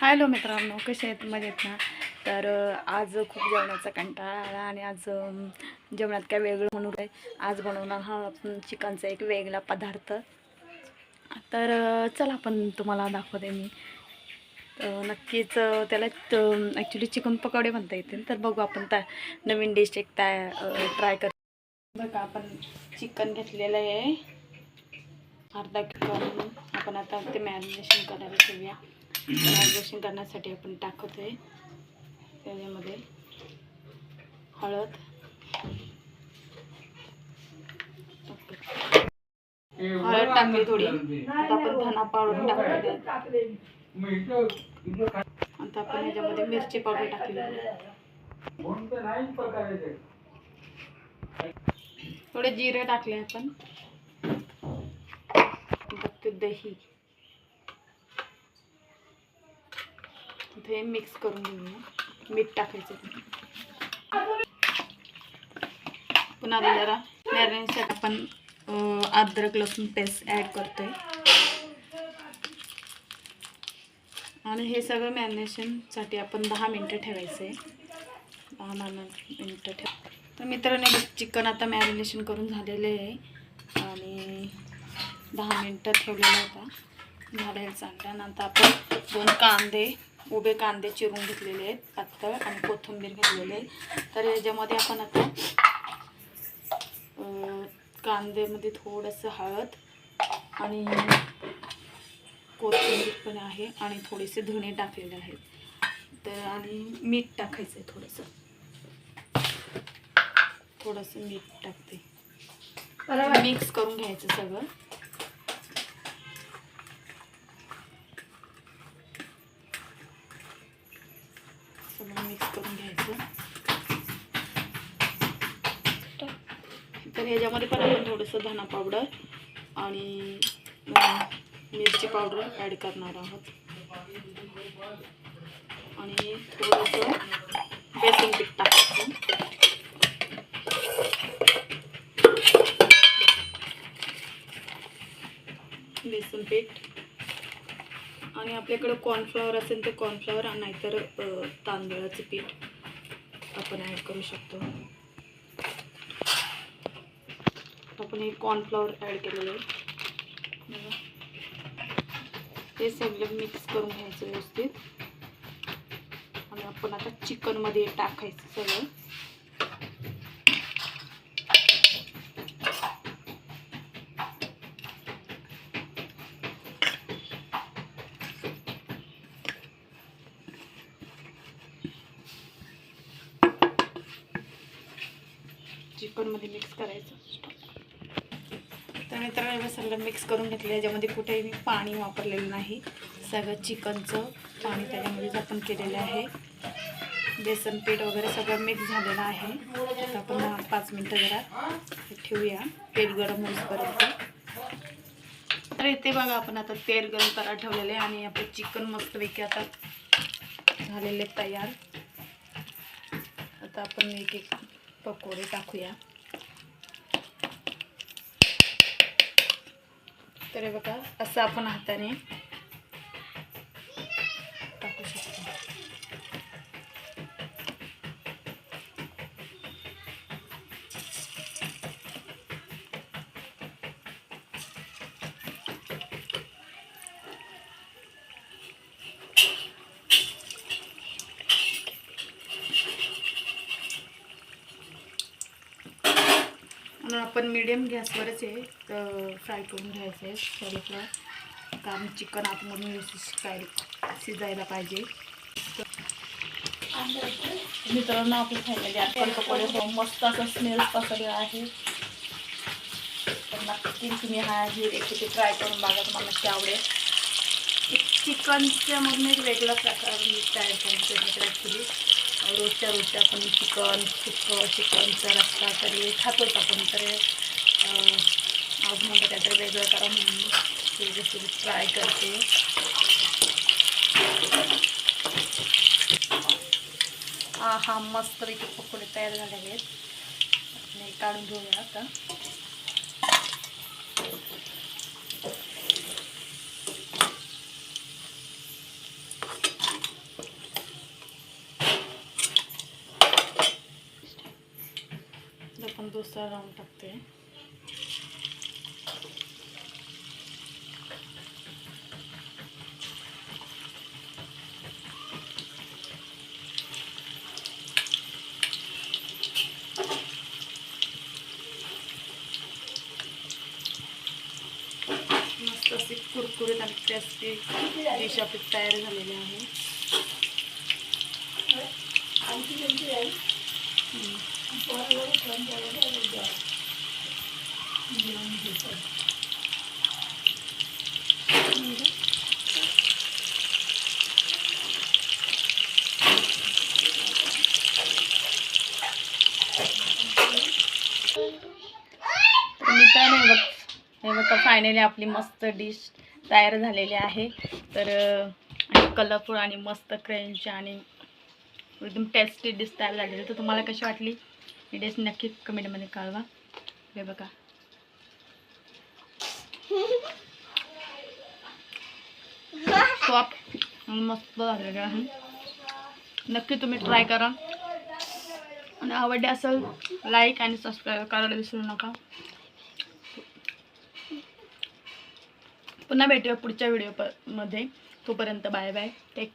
Hello मित्रांनो कसे आहेत? मजेत ना? तर आज खूप जेवणाचा कंटाळा आला आणि आज जेवणात काय वेगळं म्हणून काय? आज बनवणार हा चिकनचा एक वेगळा पदार्थ. तर चला आपण तुम्हाला दाखवते मी. नक्कीच त्याला ॲक्च्युली चिकन पकोडे म्हणता येतील. तर बघू आपण त्या नवीन डिश एक त्या ट्राय कर बघा आपण चिकन घेतलेलं आहे. अर्धा किलो आपण आता ते मॅरिनेशन करायला ठेवूया. मॅरिनेशन करण्यासाठी आपण टाकतोय. त्याच्यामध्ये हळद. हळद टाकली थोडी. आता आपण धना पावडर टाकतो आता आपण याच्यामध्ये मिरची पावडर टाकली. थोडे जिरे टाकले आपण. दही. इथे मिक्स करून घेऊया मीठ टाकायचं पुन्हा जरा मॅरिनेटसाठी आपण अद्रक लसूण पेस्ट ॲड करतोय. आणि हे सगळं मॅरिनेशनसाठी आपण दहा मिनटं ठेवायचं आहे दहा मिनटं ठेव. तर मित्रांनो चिकन आता मॅरिनेशन करून झालेले आहे. आणि दहा मिनटं ठेवलेलं होता. झालेलं चांगलं. नंतर आपण दोन कांदे उभे कांदे चिरून घेतलेले आहेत पातळ आणि कोथिंबीर घेतलेले आहे. तर याच्यामध्ये आपण आता कांद्यामध्ये थोडंसं हळद आणि कोथिंबीर पण आहे आणि थोडेसे धणे टाकलेले आहेत. तर आणि मीठ टाकायचं आहे थोडंसं. थोडंसं मीठ टाकते. मिक्स करून घ्यायचं सगळं. सगळं मिक्स करून घ्यायचं तर ह्याच्यामध्ये पण आपण थोडंसं धना पावडर आणि मिरची पावडर ॲड करणार आहोत आणि थोडंसं बेसन पीठ टाकायचं बेसन पीठ आणि आपल्याकडं कॉर्नफ्लॉवर असेल तर कॉर्नफ्लॉवर नाहीतर तांदळाचं पीठ आपण ॲड करू शकतो. आपण हे कॉर्नफ्लॉवर ॲड केलेलं आहे. ते हे सगळं मिक्स करून घ्यायचं व्यवस्थित. आणि आपण आता चिकनमध्ये टाकायचं सगळं. चिकनमध्ये मिक्स करायचं. तर मित्रांनो सगळं मिक्स करून घेतलं याच्यामध्ये कुठेही मी पाणी वापरलेलं नाही. सगळं चिकनचं पाणी त्याच्यामध्येच आपण केलेलं आहे. बेसन पीठ वगैरे सगळं मिक्स झालेलं आहे. आपण पाच मिनटं जरा ठेवूया. तेल गरम होईपर्यंत. तर इथे बघा आपण आता तेल गरम करा ठेवलेले आहे आणि आपलं चिकन मस्तपैकी आता झालेले तयार. आता आपण एक एक पकोडे टाकूया. तर बघा असं आपण हाताने आपण मिडियम गॅसवरच आहे. तर फ्राय करून घ्यायचं आहे. थोडंसं कारण चिकन आतमधून व्यवस्थित शिजायला पाहिजे. मित्रांनो आपण खायला आपण पकोडे हो, मस्त असं स्मेल पसरला आहे. तर नक्की तुम्ही हा ही रेसिपी ट्राय करून बघा तुम्हाला नक्की आवडेल. चिकनच्या मधून एक वेगळा प्रकार मी तयार करायचं ॲक्च्युली रोजच्या रोजच्या आपण चिकन सुकं चिकनचा रस्ता तरी खातोच आपण तर आज म्हणतो काहीतरी वेगळं करा म्हणून. ते जसं ट्राय करते. हा हा मस्तपैकी पकोडे तयार झालेले आहेत. काढून घेऊया आता. दुसरा राऊंड टाकते मस्त अशी कुरकुरीत आणि टेस्टी डिश आपली तयार झालेली आहे. हे बघ फायनली आपली मस्त डिश तयार झालेली आहे. तर कलरफुल आणि मस्त क्रंच आणि एकदम टेस्टी डिश तयार झालेली तर तुम्हाला कशी वाटली? ही डिश नक्की कमेंटमध्ये कळवा. हे बघा. सॉफ्ट मस्त झालेलं आहे नक्की तुम्ही ट्राय करा. आणि आवडले असेल लाईक आणि सबस्क्राईब करायला विसरू नका. पुन्हा भेटूया पुढच्या व्हिडिओमध्ये. तोपर्यंत बाय बाय टेक